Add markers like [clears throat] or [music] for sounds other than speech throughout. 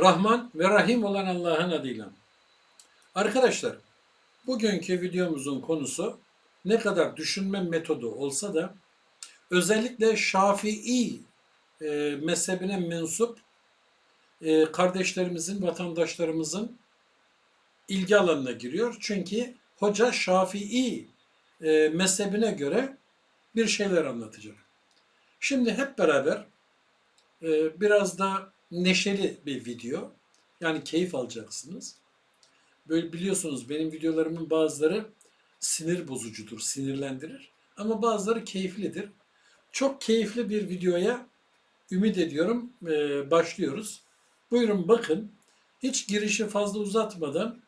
Rahman ve Rahim olan Allah'ın adıyla. Arkadaşlar, bugünkü videomuzun konusu ne kadar düşünme metodu olsa da özellikle Şafii e, mezhebine mensup e, kardeşlerimizin, vatandaşlarımızın ilgi alanına giriyor. Çünkü hoca Şafii e, mezhebine göre bir şeyler anlatacak. Şimdi hep beraber e, biraz da neşeli bir video. Yani keyif alacaksınız. Böyle biliyorsunuz benim videolarımın bazıları sinir bozucudur, sinirlendirir. Ama bazıları keyiflidir. Çok keyifli bir videoya ümit ediyorum e, başlıyoruz. Buyurun bakın. Hiç girişi fazla uzatmadan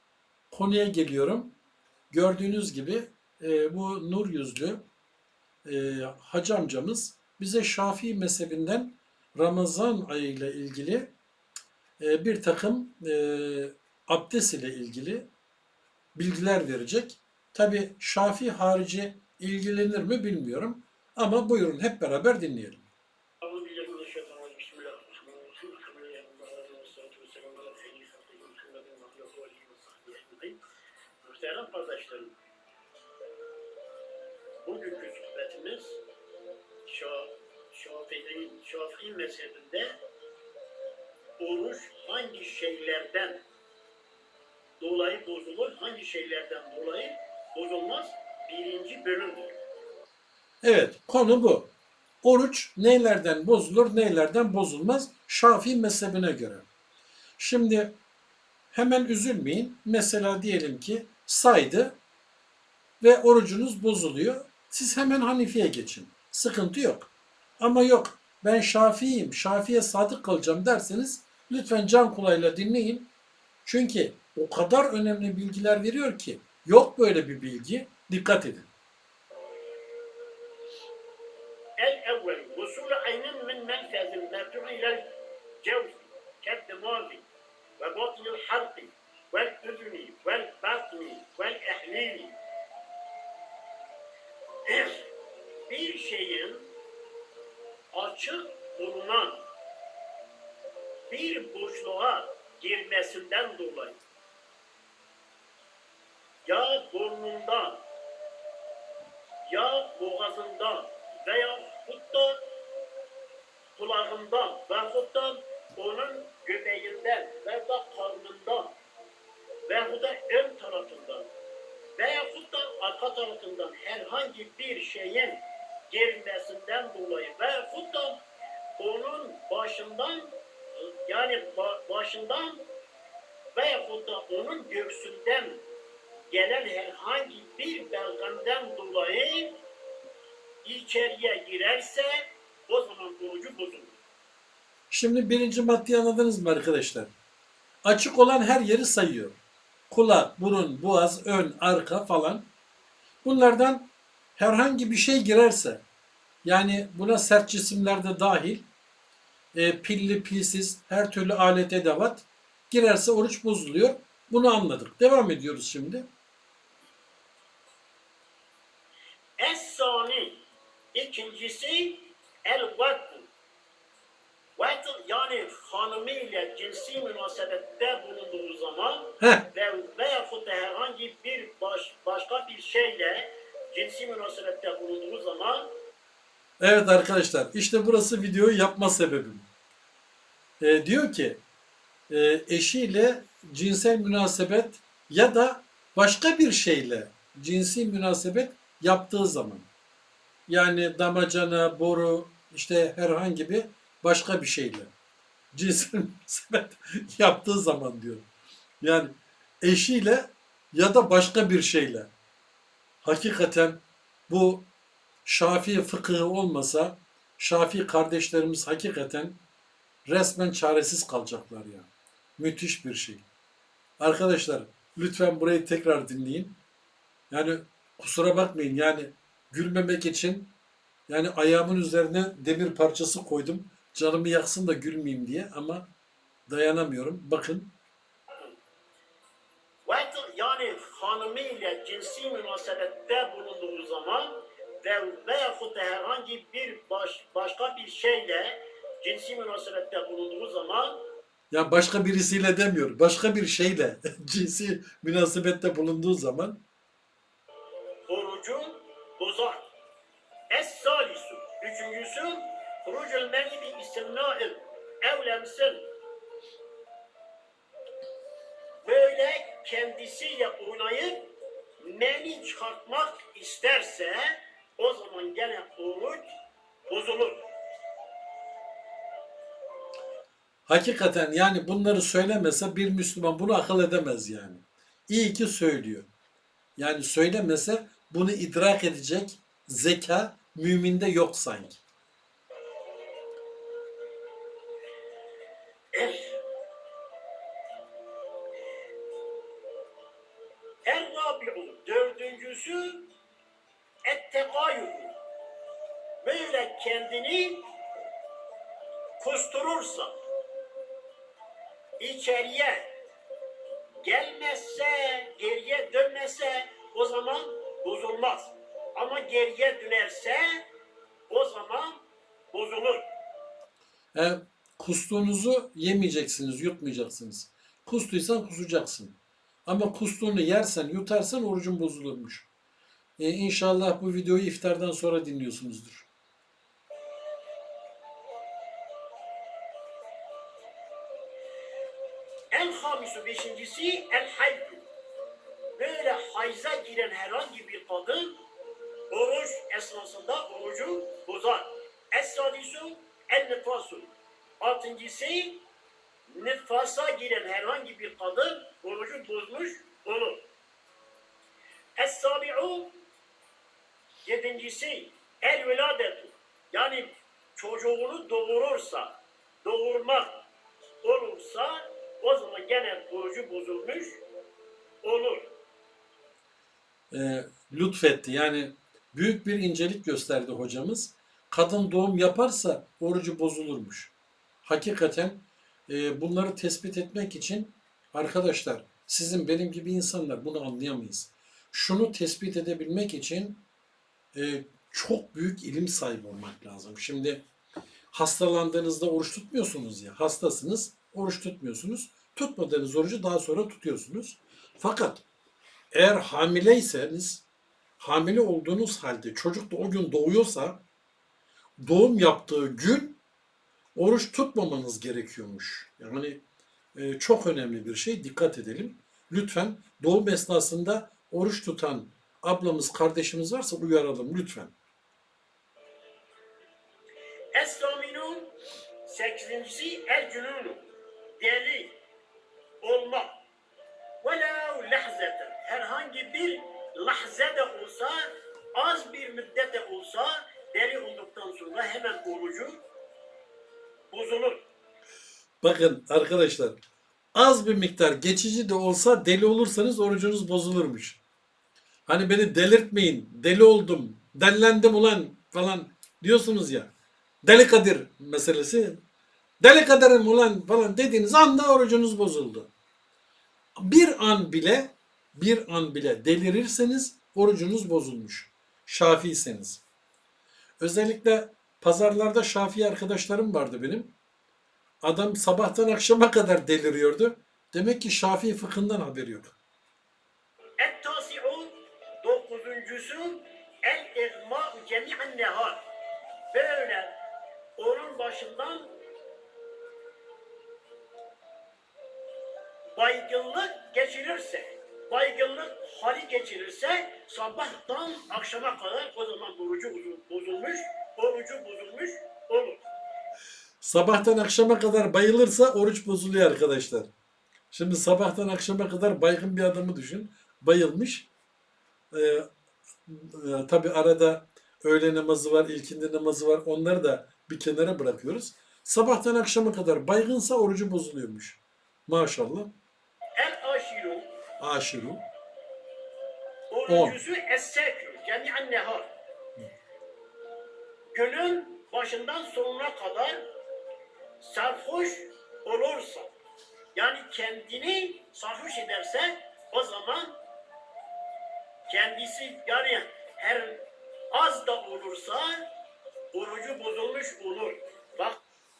konuya geliyorum. Gördüğünüz gibi e, bu nur yüzlü e, hacı amcamız bize Şafii mezhebinden Ramazan ayı ile ilgili e, bir takım e, abdest ile ilgili bilgiler verecek. Tabi Şafii harici ilgilenir mi bilmiyorum ama buyurun hep beraber dinleyelim. Şafii, mezhebinde oruç hangi şeylerden dolayı bozulur, hangi şeylerden dolayı bozulmaz birinci bölümdür. Evet konu bu. Oruç neylerden bozulur neylerden bozulmaz Şafii mezhebine göre. Şimdi hemen üzülmeyin. Mesela diyelim ki saydı ve orucunuz bozuluyor. Siz hemen Hanifi'ye geçin. Sıkıntı yok. Ama yok ben Şafii'yim, Şafii'ye sadık kalacağım derseniz lütfen can kulağıyla dinleyin. Çünkü o kadar önemli bilgiler veriyor ki yok böyle bir bilgi. Dikkat edin. الأول وصول عين من منفذ مرجوع إلى الجوف كالدماغ وبطن الحلق والأذن والبطن açık bulunan bir boşluğa girmesinden dolayı ya burnundan ya boğazından veya hutta kulağından veyahut da onun göbeğinden veya da karnından veyahut da ön tarafından veyahut da arka tarafından herhangi bir şeyin gelmesinden dolayı veyahut da onun başından yani ba- başından veyahut da onun göğsünden gelen herhangi bir belgenden dolayı içeriye girerse o zaman orucu bozulur. Şimdi birinci maddeyi anladınız mı arkadaşlar? Açık olan her yeri sayıyor. Kulak, burun, boğaz, ön, arka falan. Bunlardan herhangi bir şey girerse, yani buna sert cisimler de dahil, e, pilli, pilsiz, her türlü alet edevat girerse oruç bozuluyor. Bunu anladık. Devam ediyoruz şimdi. Es-sani ikincisi el-vaktu. Vakit yani hanımıyla cinsi münasebette bulunduğu zaman Heh, ve veyahut da herhangi bir baş, başka bir şeyle cinsi münasebette bulunduğu zaman Evet arkadaşlar işte burası videoyu yapma sebebim. Ee, diyor ki e, eşiyle cinsel münasebet ya da başka bir şeyle cinsi münasebet yaptığı zaman yani damacana, boru işte herhangi bir başka bir şeyle cinsel [laughs] münasebet yaptığı zaman diyor. Yani eşiyle ya da başka bir şeyle hakikaten bu Şafii fıkıhı olmasa Şafii kardeşlerimiz hakikaten resmen çaresiz kalacaklar ya. Müthiş bir şey. Arkadaşlar lütfen burayı tekrar dinleyin. Yani kusura bakmayın yani gülmemek için yani ayağımın üzerine demir parçası koydum. Canımı yaksın da gülmeyeyim diye ama dayanamıyorum. Bakın hanımıyla cinsi münasebette bulunduğu zaman ve veyahut da herhangi bir baş, başka bir şeyle cinsi münasebette bulunduğu zaman Ya başka birisiyle demiyor. Başka bir şeyle [laughs] cinsi münasebette bulunduğu zaman orucu bozar. Es-salisu. Üçüncüsü hurucul mer'i bi istimna'il evlemsin. Böyle kendisiyle oynayıp meni çıkartmak isterse o zaman gene oruç bozulur. hakikaten yani bunları söylemese bir Müslüman bunu akıl edemez yani. İyi ki söylüyor. Yani söylemese bunu idrak edecek zeka müminde yok sanki. Kusturursa içeriye gelmezse, geriye dönmezse o zaman bozulmaz. Ama geriye dönerse o zaman bozulur. E, kustuğunuzu yemeyeceksiniz, yutmayacaksınız. Kustuysan kusacaksın. Ama kustuğunu yersen, yutarsan orucun bozulurmuş. E, inşallah bu videoyu iftardan sonra dinliyorsunuzdur. Esnasında orucu bozar. Es sadisu el nifasu. Altıncısı nifasa giren herhangi bir kadın orucu bozmuş olur. Es sabi'u yedincisi el veladetu. Yani çocuğunu doğurursa, doğurmak olursa o zaman gene orucu bozulmuş olur. e, lütfetti. Yani büyük bir incelik gösterdi hocamız. Kadın doğum yaparsa orucu bozulurmuş. Hakikaten e, bunları tespit etmek için arkadaşlar sizin benim gibi insanlar bunu anlayamayız. Şunu tespit edebilmek için e, çok büyük ilim sahibi olmak lazım. Şimdi hastalandığınızda oruç tutmuyorsunuz ya. Hastasınız, oruç tutmuyorsunuz. Tutmadığınız orucu daha sonra tutuyorsunuz. Fakat eğer hamileyseniz, hamile olduğunuz halde çocuk da o gün doğuyorsa, doğum yaptığı gün oruç tutmamanız gerekiyormuş. Yani e, çok önemli bir şey. Dikkat edelim. Lütfen doğum esnasında oruç tutan ablamız, kardeşimiz varsa uyaralım lütfen. Es-saminu sekizincisi el cünunu. Deli olmak. Velev lahzeten. Herhangi bir lahzede olsa, az bir müddete olsa deli olduktan sonra hemen orucu bozulur. Bakın arkadaşlar az bir miktar geçici de olsa deli olursanız orucunuz bozulurmuş. Hani beni delirtmeyin, deli oldum, dellendim ulan falan diyorsunuz ya. Deli Kadir meselesi. Deli Kadir'im ulan falan dediğiniz anda orucunuz bozuldu. Bir an bile, bir an bile delirirseniz orucunuz bozulmuş. Şafiyseniz. Özellikle pazarlarda Şafii arkadaşlarım vardı benim. Adam sabahtan akşama kadar deliriyordu. Demek ki Şafii fıkhından haberi yok. Et-tasi'u dokuzuncusu el-igma'u cemi'an nehar. Böyle onun başından baygınlık geçirirse, baygınlık hali geçirirse sabahtan akşama kadar o zaman orucu bozu- bozulmuş, orucu bozulmuş olur. Sabahtan akşama kadar bayılırsa oruç bozuluyor arkadaşlar. Şimdi sabahtan akşama kadar baygın bir adamı düşün. Bayılmış. Ee, e, tabi arada öğle namazı var, ilkindi namazı var. Onları da bir kenara bırakıyoruz. Sabahtan akşama kadar baygınsa orucu bozuluyormuş. Maşallah. El-aşiru Aşiru. Onuncusu es-sekr, cemi'an nehar. Günün başından sonuna kadar sarhoş olursa, yani kendini sarhoş ederse o zaman kendisi yani her az da olursa orucu bozulmuş olur. Bak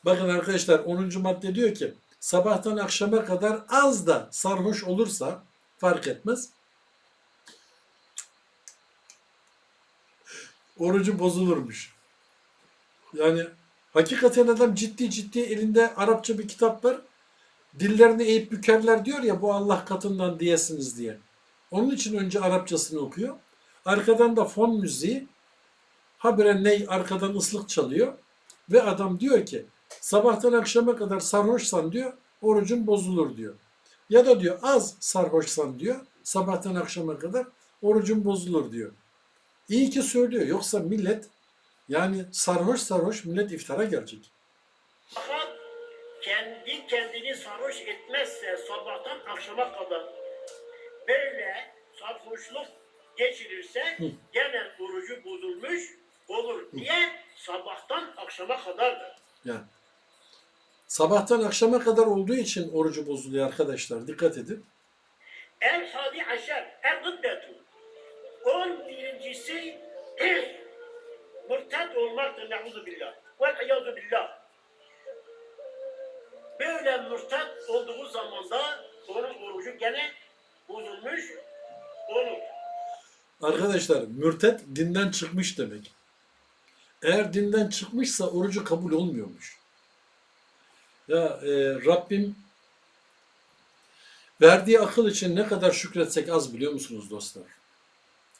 Bakın arkadaşlar 10. madde diyor ki sabahtan akşama kadar az da sarhoş olursa fark etmez. Orucu bozulurmuş. Yani hakikaten adam ciddi ciddi elinde Arapça bir kitap var. Dillerini eğip bükerler diyor ya bu Allah katından diyesiniz diye. Onun için önce Arapçasını okuyor. Arkadan da fon müziği habire ney arkadan ıslık çalıyor. Ve adam diyor ki sabahtan akşama kadar sarhoşsan diyor orucun bozulur diyor. Ya da diyor az sarhoşsan diyor sabahtan akşama kadar orucun bozulur diyor. İyi ki söylüyor. Yoksa millet yani sarhoş sarhoş millet iftara gelecek. Fakat kendi kendini sarhoş etmezse sabahtan akşama kadar böyle sarhoşluk geçirirse Hı. gene orucu bozulmuş olur diye sabahtan akşama kadardır. Yani sabahtan akşama kadar olduğu için orucu bozuluyor arkadaşlar. Dikkat edin. El hadi aşer, el gıddetu. On birincisi [clears throat] murtad olmaktır. Neuzu billah. Vel iyazu billah. Böyle murtad olduğu zaman da onun orucu gene bozulmuş olur. Arkadaşlar mürtet dinden çıkmış demek. Eğer dinden çıkmışsa orucu kabul olmuyormuş. Ya e, Rabbim verdiği akıl için ne kadar şükretsek az biliyor musunuz dostlar?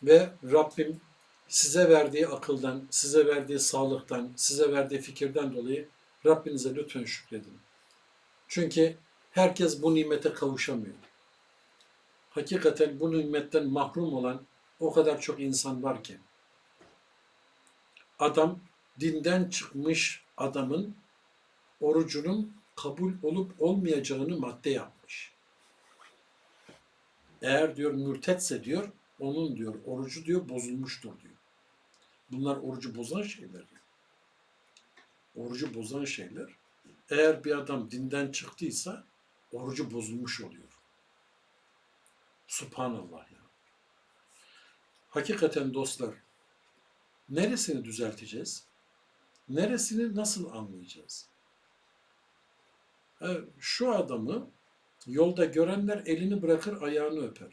Ve Rabbim size verdiği akıldan, size verdiği sağlıktan, size verdiği fikirden dolayı Rabbinize lütfen şükredin. Çünkü herkes bu nimete kavuşamıyor. Hakikaten bu nimetten mahrum olan o kadar çok insan var ki. Adam dinden çıkmış adamın orucunun kabul olup olmayacağını madde yapmış. Eğer diyor mürtetse diyor, onun diyor orucu diyor bozulmuştur diyor. Bunlar orucu bozan şeyler. Orucu bozan şeyler. Eğer bir adam dinden çıktıysa orucu bozulmuş oluyor. Subhanallah ya. Hakikaten dostlar, neresini düzelteceğiz? Neresini nasıl anlayacağız? Ee, şu adamı yolda görenler elini bırakır ayağını öper.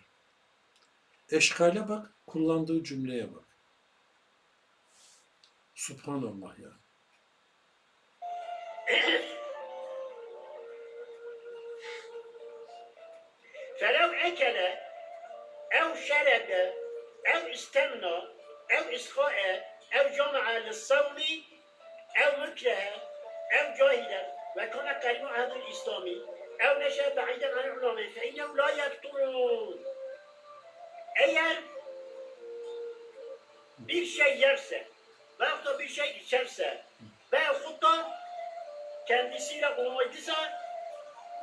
Eşkale bak, kullandığı cümleye bak. Subhanallah ya. Felev ekele ev şerebe ev istemna ev iskae ev cama'a lissavli ev mükrehe ev cahile وكان قريب عهد الإسلامي أو نشأ بعيدا عن العلماء فإنه لا يفطرون Eğer bir şey yerse veyahut da bir şey içerse veyahut da kendisiyle olmaydıysa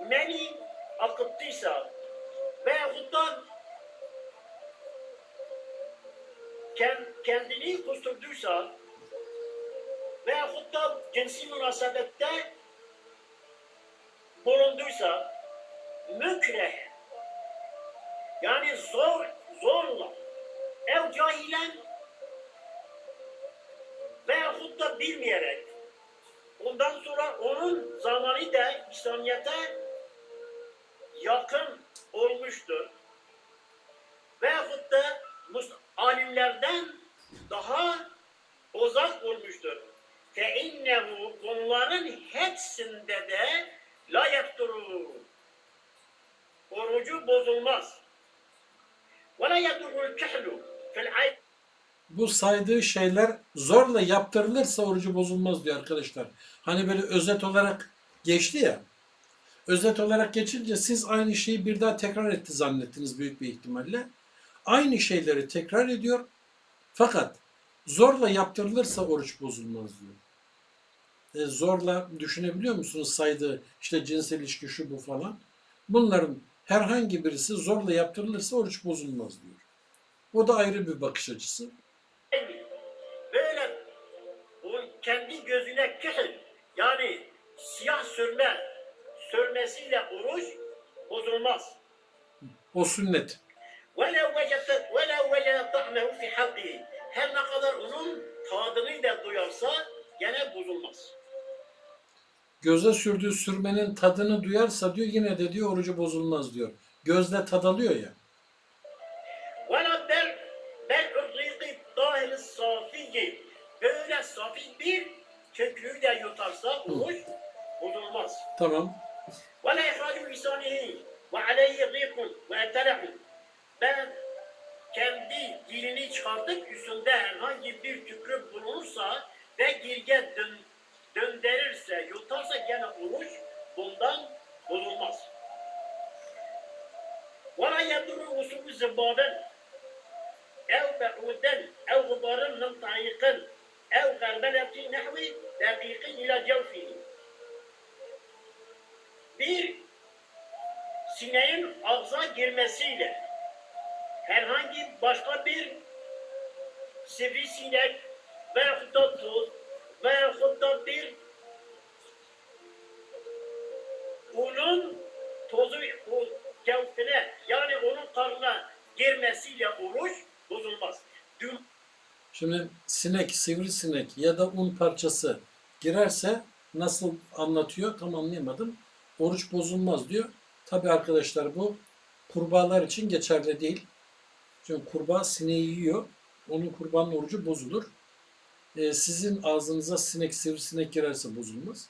meni akıttıysa veyahut da kend- kendini kusturduysa veyahut da cinsi münasebette bulunduysa mükreh yani zor zorla ev cahilen veyahut da bilmeyerek ondan sonra onun zamanı da İslamiyet'e yakın olmuştur. Veyahut da alimlerden daha uzak olmuştur. Fe innehu onların hepsinde de La yefturur. Orucu bozulmaz. Ve la yedurul kehlu fil bu saydığı şeyler zorla yaptırılırsa orucu bozulmaz diyor arkadaşlar. Hani böyle özet olarak geçti ya. Özet olarak geçince siz aynı şeyi bir daha tekrar etti zannettiniz büyük bir ihtimalle. Aynı şeyleri tekrar ediyor. Fakat zorla yaptırılırsa oruç bozulmaz diyor. E, zorla düşünebiliyor musunuz saydığı işte cinsel ilişki şu bu falan. Bunların herhangi birisi zorla yaptırılırsa oruç bozulmaz diyor. O da ayrı bir bakış açısı. böyle o kendi gözüne kıhıl yani siyah sürme sürmesiyle oruç bozulmaz. O sünnet. وَلَوْ وَجَدَ وَلَوْ وَجَدَ طَعْمَهُ فِي حَلْقِهِ Her ne kadar onun tadını da duyarsa gene bozulmaz. göze sürdüğü sürmenin tadını duyarsa diyor yine de diyor orucu bozulmaz diyor. Gözle tad alıyor ya. Böyle safi bir kökünü de yutarsa oruç bozulmaz. Tamam. Vela ihracı lisanihi ve aleyhi gıykun ve etelehun. Ben kendi dilini çıkartıp üstünde herhangi bir tükürük bulunursa girmesiyle herhangi başka bir sivrisinek veyahut da toz veyahut da bir onun tozu kevfine yani onun karnına girmesiyle oruç bozulmaz. Dün Şimdi sinek, sivrisinek ya da un parçası girerse nasıl anlatıyor tam anlayamadım. Oruç bozulmaz diyor. Tabi arkadaşlar bu kurbağalar için geçerli değil. Çünkü kurbağa sineği yiyor. Onun kurbanın orucu bozulur. Ee, sizin ağzınıza sinek, sivrisinek girerse bozulmaz.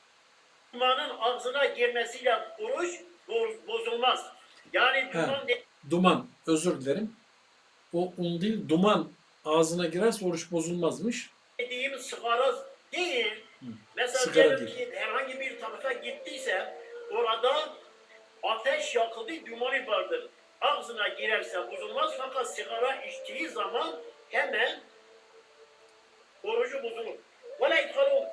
dumanın ağzına girmesiyle oruç boz- bozulmaz. Yani duman de- Duman, özür dilerim. O un değil, duman ağzına girerse oruç bozulmazmış. dediğim sigara değil. Mesela sigara diyelim ki herhangi bir tarafa gittiyse orada ateş yakıldı, dumanı vardır ağzına girerse bozulmaz fakat sigara içtiği zaman hemen orucu bozulur. Ve la idhalun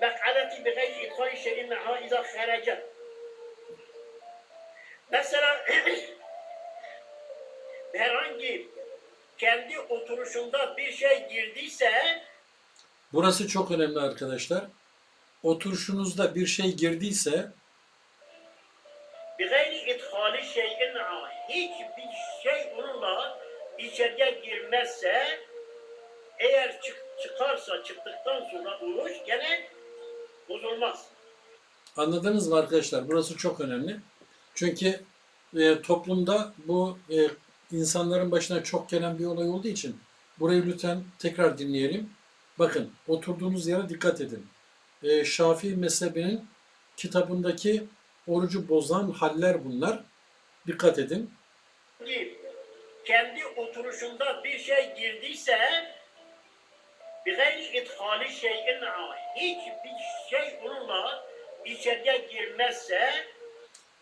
mek'aleti bi gayri idhali şeyin meha iza kharece. Mesela [clears throat] herhangi kendi oturuşunda bir şey girdiyse Burası çok önemli arkadaşlar. Oturuşunuzda bir şey girdiyse bir gayri idhali şey hiçbir şey onunla içeriye girmezse eğer çık, çıkarsa çıktıktan sonra oruç gene bozulmaz. Anladınız mı arkadaşlar? Burası çok önemli. Çünkü e, toplumda bu e, insanların başına çok gelen bir olay olduğu için burayı lütfen tekrar dinleyelim. Bakın oturduğunuz yere dikkat edin. E, Şafii mezhebinin kitabındaki orucu bozan haller bunlar. Dikkat edin gibi kendi oturuşunda bir şey girdiyse bir gayri ithali şeyin hiçbir şey onunla içeriye girmezse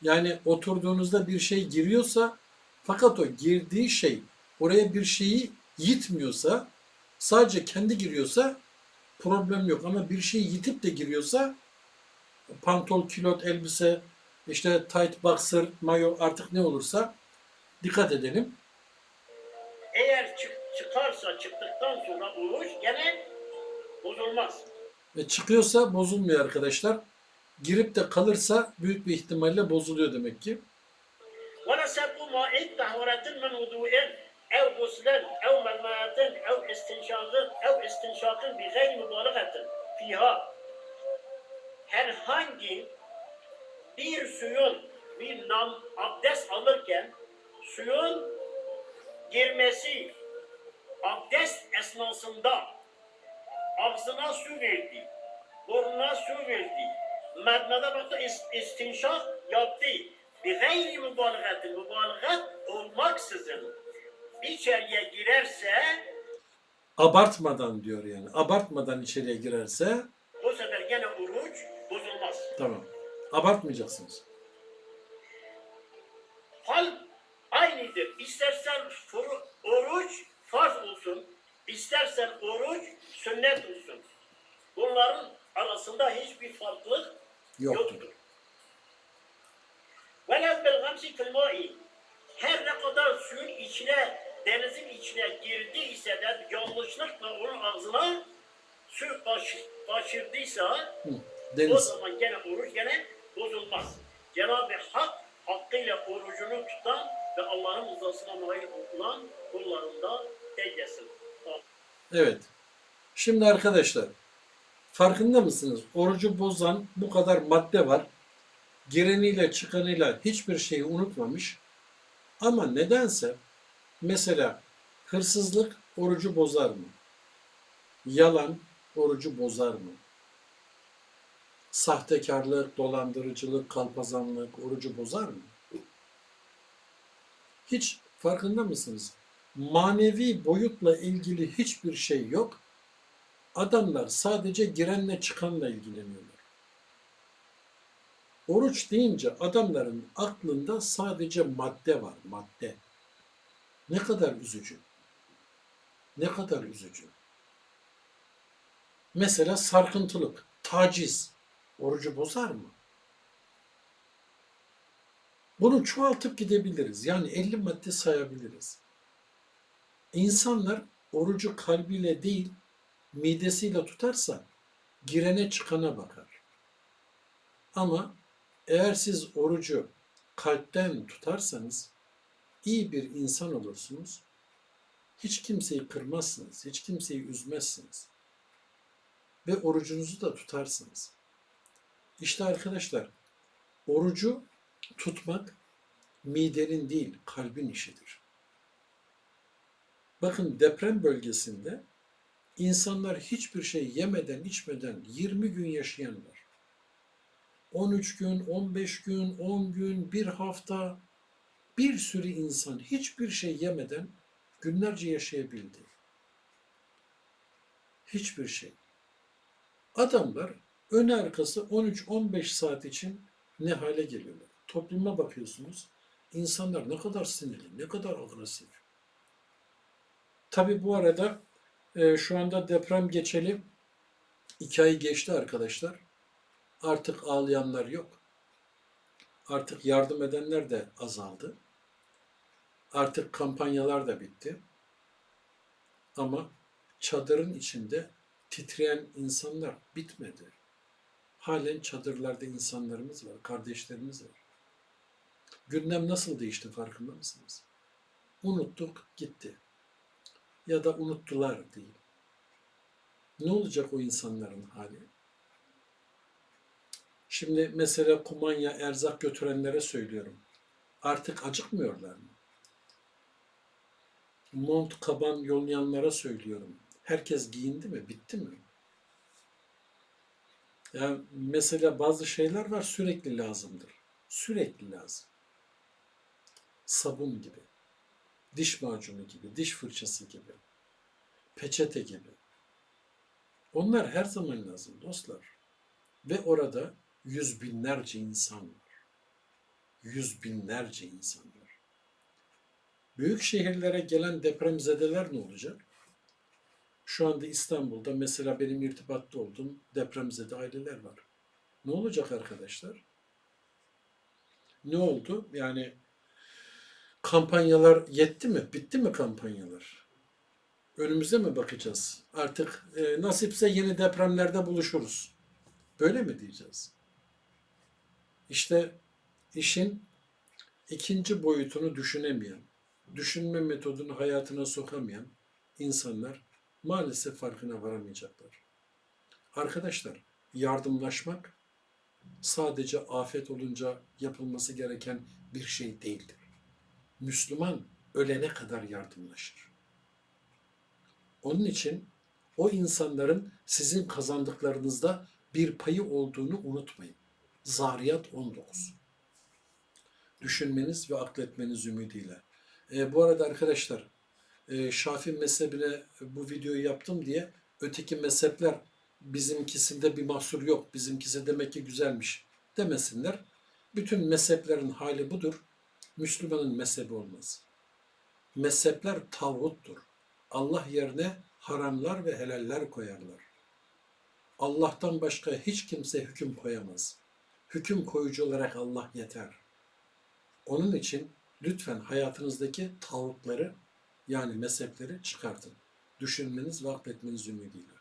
yani oturduğunuzda bir şey giriyorsa fakat o girdiği şey oraya bir şeyi yitmiyorsa sadece kendi giriyorsa problem yok. Ama bir şey yitip de giriyorsa pantol, kilot, elbise, işte tight boxer, mayo artık ne olursa dikkat edelim. eğer çık, çıkarsa çıktıktan sonra oruç gene bozulmaz. Ve çıkıyorsa bozulmuyor arkadaşlar. Girip de kalırsa büyük bir ihtimalle bozuluyor demek ki. ولا سبوا ماء طهارة من وضوء أو غسل أو مضمضة أو استنشاق أو استنشاق بغير مبالغة فيها herhangi bir suyun bir nam abdest alırken suyun girmesi abdest esnasında ağzına su verdi, burnuna su verdi, medmede baktı ist- istinşak yaptı. Bir gayri mübalagatın, mübalagat olmaksızın içeriye girerse Abartmadan diyor yani. Abartmadan içeriye girerse bu sefer gene oruç bozulmaz. tamam. Abartmayacaksınız. İstersen oruç farz olsun, istersen oruç sünnet olsun. Bunların arasında hiçbir farklılık Yoktur. yoktur. Velev bil gamsi fil ma'i. Her ne kadar suyun içine, denizin içine girdi ise de yanlışlıkla onun ağzına su kaç, kaçırdıysa Hı, o zaman gene oruç gene bozulmaz. Cenab-ı Hak hakkıyla orucunu tutan ve Allah'ın rızasına nail olan kullarında eylesin. Evet. Şimdi arkadaşlar Farkında mısınız? Orucu bozan bu kadar madde var. Gireniyle çıkanıyla hiçbir şeyi unutmamış. Ama nedense mesela hırsızlık orucu bozar mı? Yalan orucu bozar mı? Sahtekarlık, dolandırıcılık, kalpazanlık orucu bozar mı? Hiç farkında mısınız? Manevi boyutla ilgili hiçbir şey yok. Adamlar sadece girenle çıkanla ilgileniyorlar. Oruç deyince adamların aklında sadece madde var, madde. Ne kadar üzücü. Ne kadar üzücü. Mesela sarkıntılık, taciz orucu bozar mı? Bunu çoğaltıp gidebiliriz. Yani 50 madde sayabiliriz. İnsanlar orucu kalbiyle değil, midesiyle tutarsa girene çıkana bakar. Ama eğer siz orucu kalpten tutarsanız iyi bir insan olursunuz. Hiç kimseyi kırmazsınız, hiç kimseyi üzmezsiniz. Ve orucunuzu da tutarsınız. İşte arkadaşlar, orucu tutmak midenin değil, kalbin işidir. Bakın deprem bölgesinde insanlar hiçbir şey yemeden içmeden 20 gün yaşayan var. 13 gün, 15 gün, 10 gün, bir hafta bir sürü insan hiçbir şey yemeden günlerce yaşayabildi. Hiçbir şey. Adamlar ön arkası 13-15 saat için ne hale geliyorlar. Topluma bakıyorsunuz. İnsanlar ne kadar sinirli, ne kadar agresif. Tabi bu arada e, şu anda deprem geçeli iki ay geçti arkadaşlar. Artık ağlayanlar yok. Artık yardım edenler de azaldı. Artık kampanyalar da bitti. Ama çadırın içinde titreyen insanlar bitmedi. Halen çadırlarda insanlarımız var, kardeşlerimiz var. Gündem nasıl değişti farkında mısınız? Unuttuk, gitti. Ya da unuttular değil. Ne olacak o insanların hali? Şimdi mesela kumanya, erzak götürenlere söylüyorum. Artık acıkmıyorlar mı? Mont, kaban yollayanlara söylüyorum. Herkes giyindi mi? Bitti mi? Yani mesela bazı şeyler var sürekli lazımdır. Sürekli lazım. Sabun gibi, diş macunu gibi, diş fırçası gibi, peçete gibi. Onlar her zaman lazım dostlar. Ve orada yüz binlerce insan var. Yüz binlerce insan var. Büyük şehirlere gelen depremzedeler ne olacak? Şu anda İstanbul'da mesela benim irtibatta olduğum depremzede aileler var. Ne olacak arkadaşlar? Ne oldu? Yani kampanyalar yetti mi? Bitti mi kampanyalar? Önümüze mi bakacağız? Artık e, nasipse yeni depremlerde buluşuruz. Böyle mi diyeceğiz? İşte işin ikinci boyutunu düşünemeyen, düşünme metodunu hayatına sokamayan insanlar maalesef farkına varamayacaklar. Arkadaşlar, yardımlaşmak sadece afet olunca yapılması gereken bir şey değildir. Müslüman ölene kadar yardımlaşır. Onun için o insanların sizin kazandıklarınızda bir payı olduğunu unutmayın. Zariyat 19. Düşünmeniz ve akletmeniz ümidiyle. E, bu arada arkadaşlar, e, Şafi mezhebine bu videoyu yaptım diye öteki mezhepler bizimkisinde bir mahsur yok, bizimkisi demek ki güzelmiş demesinler. Bütün mezheplerin hali budur. Müslümanın mezhebi olmaz. Mezhepler tağuttur. Allah yerine haramlar ve helaller koyarlar. Allah'tan başka hiç kimse hüküm koyamaz. Hüküm koyucu olarak Allah yeter. Onun için lütfen hayatınızdaki tağutları yani mezhepleri çıkartın. Düşünmeniz ve akletmeniz ümidiyle.